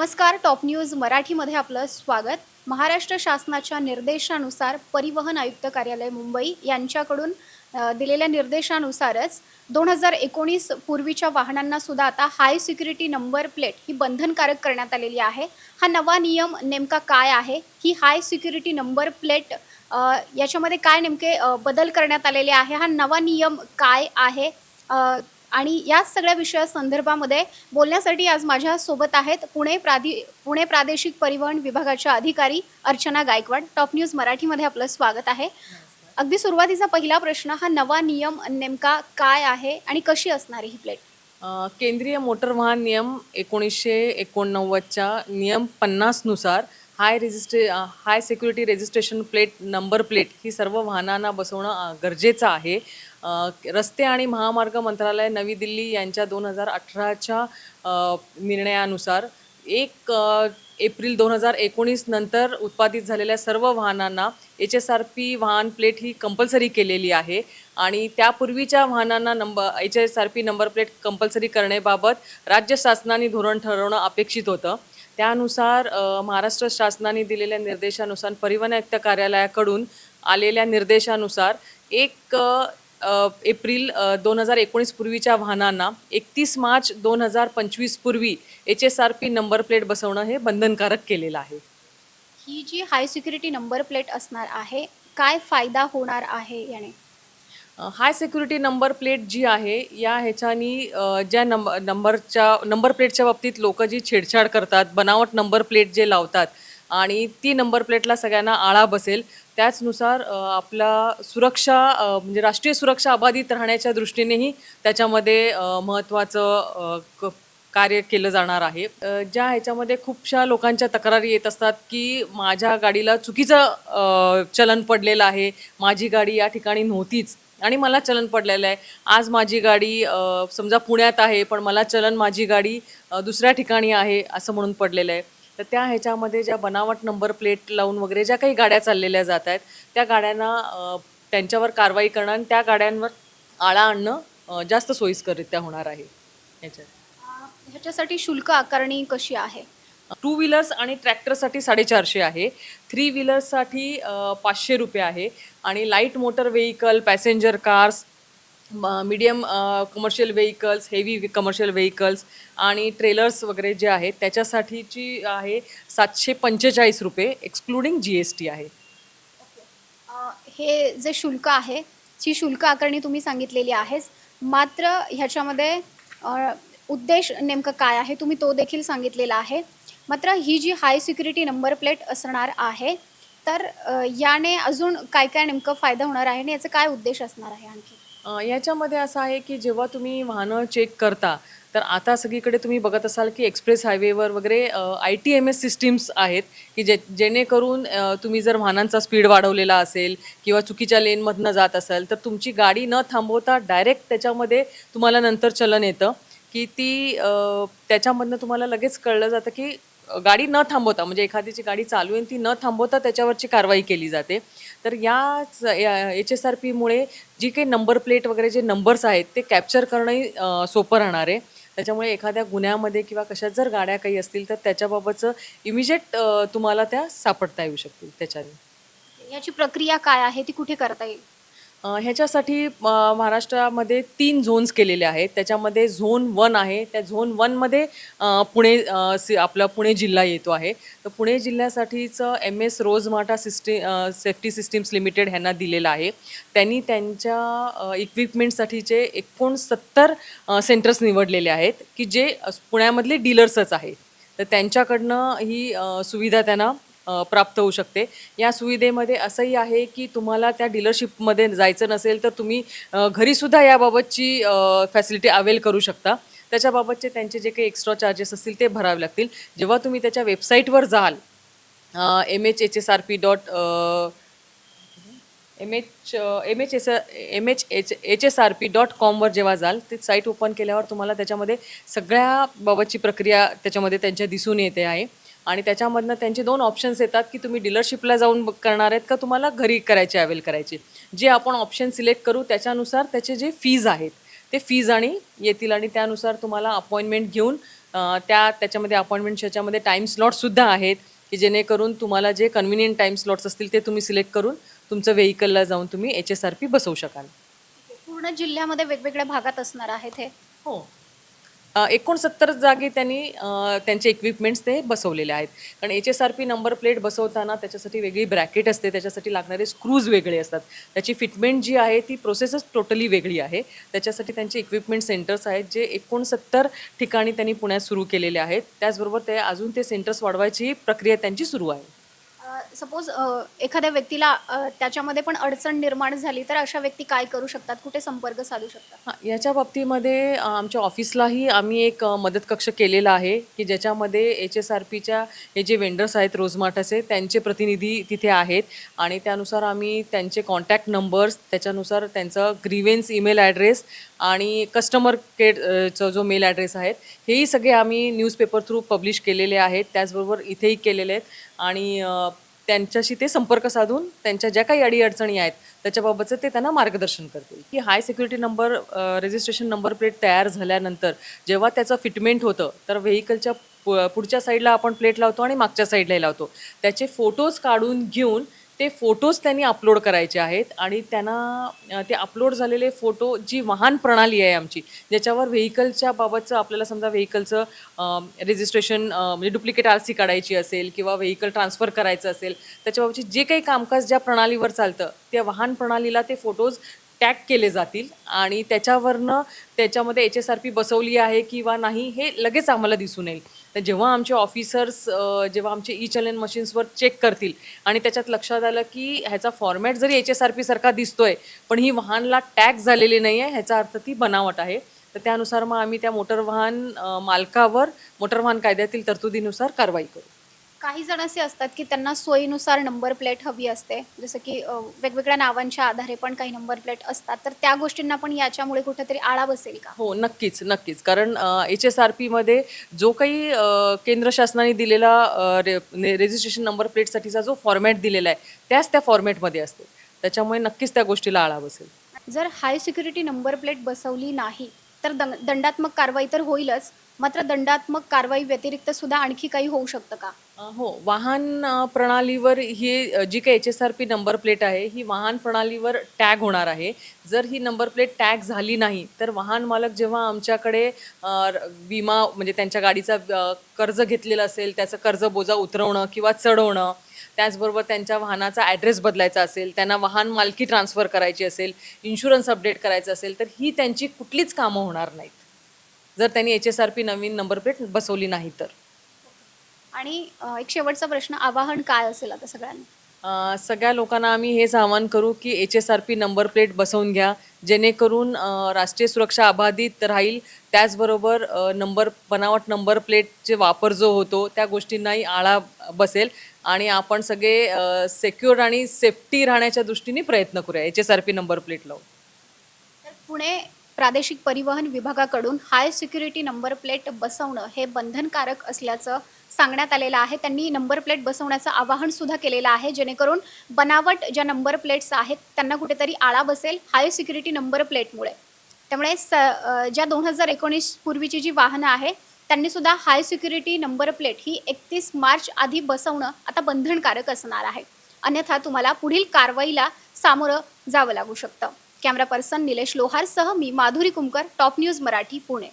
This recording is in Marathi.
नमस्कार टॉप न्यूज मराठीमध्ये आपलं स्वागत. महाराष्ट्र शासनाच्या निर्देशानुसार परिवहन आयुक्त कार्यालय मुंबई यांच्याकडून दिलेल्या निर्देशानुसारच दोन हजार एकोणीस पूर्वीच्या वाहनांना सुद्धा आता हाय सिक्युरिटी नंबर प्लेट ही बंधनकारक करण्यात आलेली आहे. हा नवा नियम नेमका काय आहे? ही हाय सिक्युरिटी नंबर प्लेट याच्यामध्ये काय नेमके बदल करण्यात आलेले आहे? हा नवा नियम काय आहे? आणि याच सगळ्या विषया संदर्भामध्ये बोलण्यासाठी आज माझ्या सोबत आहेत पुणे प्रादि पुणे प्रादेशिक परिवहन विभागाच्या अधिकारी अर्चना गायकवाड. टॉप न्यूज मराठीमध्ये आपलं स्वागत आहे. अगदी सुरुवातीचा पहिला प्रश्न हा नवा नियम नेमका काय आहे आणि कशी असणार ही प्लेट केंद्रीय मोटर वाहन नियम एकोणीसशे एकोणनव्वदच्या नियम पन्नासनुसार high रेजिस्ट्रे high security registration plate number plate ही सर्व वाहनांना बसवणं गरजेचं आहे. रस्ते आणि महामार्ग मंत्रालय नवी दिल्ली यांच्या दोन हजार अठराच्या निर्णयानुसार एक एप्रिल दोन हजार एकोणीस नंतर उत्पादित झालेल्या सर्व वाहनांना एच एस आर पी वाहन प्लेट ही कंपल्सरी केलेली आहे आणि त्यापूर्वीच्या वाहनांना number H S R P number plate compulsory करण्याबाबत राज्य शासनाने धोरण ठरवणं अपेक्षित होतं. त्यानुसार महाराष्ट्र शासनाने दिलेल्या निर्देशानुसार परिवहन आयुक्त कार्यालयाकडून आलेल्या निर्देशानुसार एक एप्रिल दोन हजार एकोणीस पूर्वीच्या वाहनांना एकतीस मार्च दोन हजार पंचवीस पूर्वी H S R P number plate बसवणं हे बंधनकारक केलेलं आहे. ही जी हाय सिक्युरिटी नंबर प्लेट असणार आहे काय फायदा होणार आहे याने? हाय सिक्युरिटी नंबर प्लेट जी आहे या ह्याच्यानी ज्या नंबर नंबरच्या नंबर प्लेटच्या बाबतीत लोक जी छेडछाड करतात बनावट नंबर प्लेट जे लावतात आणि ती नंबर प्लेटला सगळ्यांना आळा बसेल त्याचनुसार आपला सुरक्षा म्हणजे राष्ट्रीय सुरक्षा अबाधित राहण्याच्या दृष्टीनेही त्याच्यामध्ये महत्त्वाचं क- कार्य केलं जाणार आहे. ज्या ह्याच्यामध्ये खूपशा लोकांच्या तक्रारी येत असतात की माझ्या गाडीला चुकीचं चलन पडलेलं आहे माझी गाडी या ठिकाणी नव्हतीच आणि मला चलन पडलेलं आहे. आज माझी गाडी समजा पुण्यात आहे पण मला चलन माझी गाडी दुसऱ्या ठिकाणी आहे असं म्हणून पडलेलं आहे. तर त्या ह्याच्यामध्ये ज्या बनावट नंबर प्लेट लावून वगैरे ज्या काही गाड्या चाललेल्या जात आहेत त्या गाड्यांना त्यांच्यावर कारवाई करणं आणि त्या गाड्यांवर आळा आणणं जास्त सोयीस्कररित्या होणार आहे. याच्यात अ, ह्याच्यासाठी शुल्क आकारणी कशी आहे? टू व्हीलर्स आणि ट्रॅक्टरसाठी साडेचारशे आहे. थ्री व्हीलर्ससाठी पाचशे रुपये आहे. आणि light motor vehicle passenger cars medium commercial vehicles heavy commercial vehicles आणि ट्रेलर्स वगैरे जे आहेत त्याच्यासाठीची आहे सातशे पंचेचाळीस रुपये एक्सक्लुडिंग जी एस टी आहे. हे जे शुल्क आहे ती शुल्क आकारणी तुम्ही सांगितलेली आहेच. मात्र ह्याच्यामध्ये उद्देश नेमकं काय आहे तुम्ही तो देखील सांगितलेला आहे. मात्र ही जी हाय सिक्युरिटी नंबर प्लेट असणार आहे तर याने अजून काय काय नेमकं फायदा होणार आहे आणि याचा काय उद्देश असणार आहे आणखी? अ, याच्यामध्ये असं आहे की जेव्हा तुम्ही वाहनं चेक करता तर आता सगळीकडे तुम्ही बघत असाल की एक्सप्रेस हायवेवर वगैरे I T M S systems आहेत की जे जेणेकरून अ, तुम्ही जर वाहनांचा स्पीड वाढवलेला असेल किंवा चुकीच्या लेनमधनं जात असाल तर तुमची गाडी न थांबवता डायरेक्ट त्याच्यामध्ये तुम्हाला नंतर चलन येतं की ती अ, त्याच्यामधनं तुम्हाला लगेच कळलं जातं की गाडी न थांबवता म्हणजे एखाद्याची गाडी चालू आहे ती न थांबवता त्याच्यावरची कारवाई केली जाते. तर याच एच एस आर पीमुळे जी काही नंबर प्लेट वगैरे जे नंबर्स आहेत ते कॅप्चर करणंही सोपं राहणार आहे. त्याच्यामुळे एखाद्या गुन्ह्यामध्ये किंवा कशात जर गाड्या काही असतील तर त्याच्याबाबतचं इमिजिएट तुम्हाला त्या सापडता येऊ शकतील त्याच्याने. याची प्रक्रिया काय आहे? ती कुठे करता येईल? ह्याच्यासाठी महाराष्ट्रामध्ये तीन झोन्स केलेले आहेत. त्याच्यामध्ये झोन वन आहे. त्या झोन वनमध्ये पुणे सि आपला पुणे जिल्हा येतो आहे. तर पुणे जिल्ह्यासाठीचं एम एस रोजमाटा सिस्टी सेफ्टी सिस्टीम्स लिमिटेड ह्यांना दिलेलं आहे. त्यांनी त्यांच्या इक्विपमेंटसाठीचे एकोणसत्तर सेंटर्स निवडलेले आहेत की जे पुण्यामधले डीलर्सच आहेत. तर त्यांच्याकडनं ही सुविधा त्यांना प्राप्त होऊ शकते. या सुविधेमध्ये असंही आहे की तुम्हाला त्या डीलरशिपमध्ये जायचं नसेल तर तुम्ही घरीसुद्धा याबाबतची फॅसिलिटी अवेल करू शकता. त्याच्याबाबतचे त्यांचे जे काही एक्स्ट्रा चार्जेस असतील ते भरावे लागतील. जेव्हा तुम्ही त्याच्या वेबसाईटवर जाल M H H S R P dot M H M H S M H H H S R P dot कॉमवर जेव्हा जाल ते साईट ओपन केल्यावर तुम्हाला त्याच्यामध्ये सगळ्या बाबतची प्रक्रिया त्याच्यामध्ये त्यांच्या दिसून येते आहे. आणि त्याच्यामधनं त्यांचे दोन ऑप्शन्स येतात की तुम्ही डीलरशिपला जाऊन ब- करणार आहेत का तुम्हाला घरी करायचे अवेल करायचे. जे आपण ऑप्शन सिलेक्ट करू त्याच्यानुसार त्याचे जे फीज आहेत ते फीज आणि येतील आणि त्यानुसार तुम्हाला अपॉइंटमेंट घेऊन त्या त्याच्यामध्ये अपॉइंटमेंट याच्यामध्ये टाईम स्लॉटसुद्धा आहेत की जेणेकरून तुम्हाला जे कन्व्हिनियंट टाईम स्लॉट्स असतील ते तुम्ही सिलेक्ट करून तुमचं व्हेकलला जाऊन तुम्ही एच एस आर पी बसवू शकाल. पूर्ण जिल्ह्यामध्ये वेगवेगळ्या भागात असणार आहेत हे? हो. एकोणसत्तर जागी त्यांनी त्यांचे इक्विपमेंट्स ते बसवलेले आहेत. कारण H S R P number plate बसवताना त्याच्यासाठी वेगळी ब्रॅकेट असते त्याच्यासाठी लागणारे स्क्रूज वेगळे असतात. त्याची फिटमेंट जी आहे ती प्रोसेसच टोटली वेगळी आहे. त्याच्यासाठी त्यांचे इक्विपमेंट सेंटर्स आहेत जे एकोणसत्तर ठिकाणी त्यांनी पुण्यात सुरू केलेले आहेत. त्याचबरोबर ते अजून ते सेंटर्स वाढवायची प्रक्रिया त्यांची सुरू आहे. सपोज एखाद्या व्यक्तीला त्याच्यामध्ये पण अडचण निर्माण झाली तर अशा व्यक्ती काय करू शकतात? कुठे संपर्क साधू शकतात? हां याच्या बाबतीमध्ये आमच्या ऑफिसलाही आम्ही एक मदत कक्ष केलेला आहे की ज्याच्यामध्ये एच एस आर पीच्या हे जे वेंडर्स आहेत रोजमार्टाचे त्यांचे प्रतिनिधी तिथे आहेत. आणि त्यानुसार आम्ही त्यांचे कॉन्टॅक्ट नंबर्स त्याच्यानुसार त्यांचं ग्रीवेन्स ईमेल ॲड्रेस आणि कस्टमर केअरचा जो मेल ॲड्रेस आहेत हेही सगळे आम्ही न्यूजपेपर थ्रू पब्लिश केलेले आहेत. त्याचबरोबर इथेही केलेले आहेत. आणि त्यांच्याशी ते संपर्क साधून त्यांच्या ज्या काही अडीअडचणी आहेत त्याच्याबाबतचं ते त्यांना मार्गदर्शन करतील. की high security number registration number plate तयार झाल्यानंतर जेव्हा त्याचं फिटमेंट होतं तर व्हेकलच्या पुढच्या साईडला आपण प्लेट लावतो आणि मागच्या साईडलाही लावतो. त्याचे फोटोज काढून घेऊन ते फोटोज त्यांनी अपलोड करायचे आहेत आणि त्यांना ते अपलोड झालेले फोटो जी वाहन प्रणाली आहे आमची ज्याच्यावर व्हेकलच्या बाबतचं आपल्याला समजा व्हेकलचं रजिस्ट्रेशन म्हणजे डुप्लिकेट आर सी काढायची असेल किंवा व्हेकल ट्रान्सफर करायचं असेल त्याच्याबाबतची जे काही कामकाज ज्या प्रणालीवर चालतं त्या वाहन प्रणालीला ते फोटोज टॅग केले जातील आणि त्याच्यावरनं त्याच्यामध्ये एच एस आर पी बसवली आहे किंवा नाही हे लगेच आम्हाला दिसून येईल. तर जेव्हा आमचे ऑफिसर्स जेव्हा आमचे ई चलन मशीन्सवर चेक करतील आणि त्याच्यात लक्षात आलं की ह्याचा फॉर्मॅट जरी एच एस आर पी सारखा दिसतोय पण ही वाहनला टॅग झालेली नाही आहे ह्याचा अर्थ ती बनावट आहे. तर त्यानुसार मग आम्ही त्या मोटर वाहन मालकावर मोटर वाहन कायद्यातील तरतुदीनुसार कारवाई करू. काही जण असे असतात की त्यांना सोयीनुसार नंबर प्लेट हवी असते. जसं की अ, वेगवेगळ्या नावांच्या आधारे पण काही नंबर प्लेट असतात. तर त्या गोष्टींना पण याच्यामुळे कुठेतरी आळा बसेल का? हो नक्कीच नक्कीच. कारण एच एस आर पीमध्ये जो काही अ, केंद्र शासनाने दिलेला अ, रे ने- रजिस्ट्रेशन नंबर प्लेटसाठीचा जो फॉर्मॅट दिलेला आहे त्याच त्या फॉर्मॅटमध्ये असते. त्याच्यामुळे नक्कीच त्या गोष्टीला आळा बसेल. जर हाय सिक्युरिटी नंबर प्लेट बसवली नाही तर दं दंडात्मक कारवाई तर होईलच. मात्र दंडात्मक कारवाई व्यतिरिक्त सुद्धा आणखी काही होऊ शकतं का? हो. वाहन प्रणालीवर ही जी काही H S R P number plate आहे ही वाहन प्रणालीवर टॅग होणार आहे. जर ही नंबर प्लेट टॅग झाली नाही तर वाहन मालक जेव्हा आमच्याकडे विमा म्हणजे त्यांच्या गाडीचा कर्ज घेतलेलं असेल त्याचं कर्ज बोजा उतरवणं किंवा चढवणं त्याचबरोबर त्यांच्या वाहनाचा ॲड्रेस बदलायचा असेल त्यांना वाहन मालकी ट्रान्सफर करायची असेल इन्शुरन्स अपडेट करायचं असेल तर ही त्यांची कुठलीच कामं होणार नाहीत. जर त्यांनी एच एस आर पी नवीन नंबर प्लेट बसवली नाही तर. आणि अ, एक शेवटचा प्रश्न आवाहन काय असेल आता सगळ्यांना? अ, सगळ्या लोकांना आम्ही हेच आवाहन करू की H S R P number plate बसवून घ्या. जेणेकरून अ, राष्ट्रीय सुरक्षा अबाधित राहील. त्याचबरोबर अ, नंबर बनावट नंबर प्लेटचे वापर जो होतो त्या गोष्टींनाही आळा बसेल. आणि आपण सगळे सेक्युअर आणि सेफ्टी राहण्याच्या दृष्टीने प्रयत्न करूया H S R P number plate लावून. तर पुणे प्रादेशिक परिवहन विभागाकडून हाय सिक्युरिटी नंबर प्लेट बसवणं हे बंधनकारक असल्याचं सांगण्यात आलेलं आहे. त्यांनी नंबर प्लेट बसवण्याचं आवाहन सुद्धा केलेलं आहे. जेणेकरून बनावट ज्या नंबर प्लेट्स आहेत त्यांना कुठेतरी आळा बसेल हाय सिक्युरिटी नंबर प्लेटमुळे. त्यामुळे स ज्या दोन हजार एकोणीस पूर्वीची जी वाहनं आहे त्यांनी सुद्धा हाय सिक्युरिटी नंबर प्लेट ही एकतीस मार्च आधी बसवणं आता बंधनकारक असणार आहे. अन्यथा तुम्हाला पुढील कारवाईला सामोरं जावं लागू शकतं. कॅमेरा पर्सन निलेश लोहारसह मी माधुरी कुमकर टॉप न्यूज मराठी पुणे.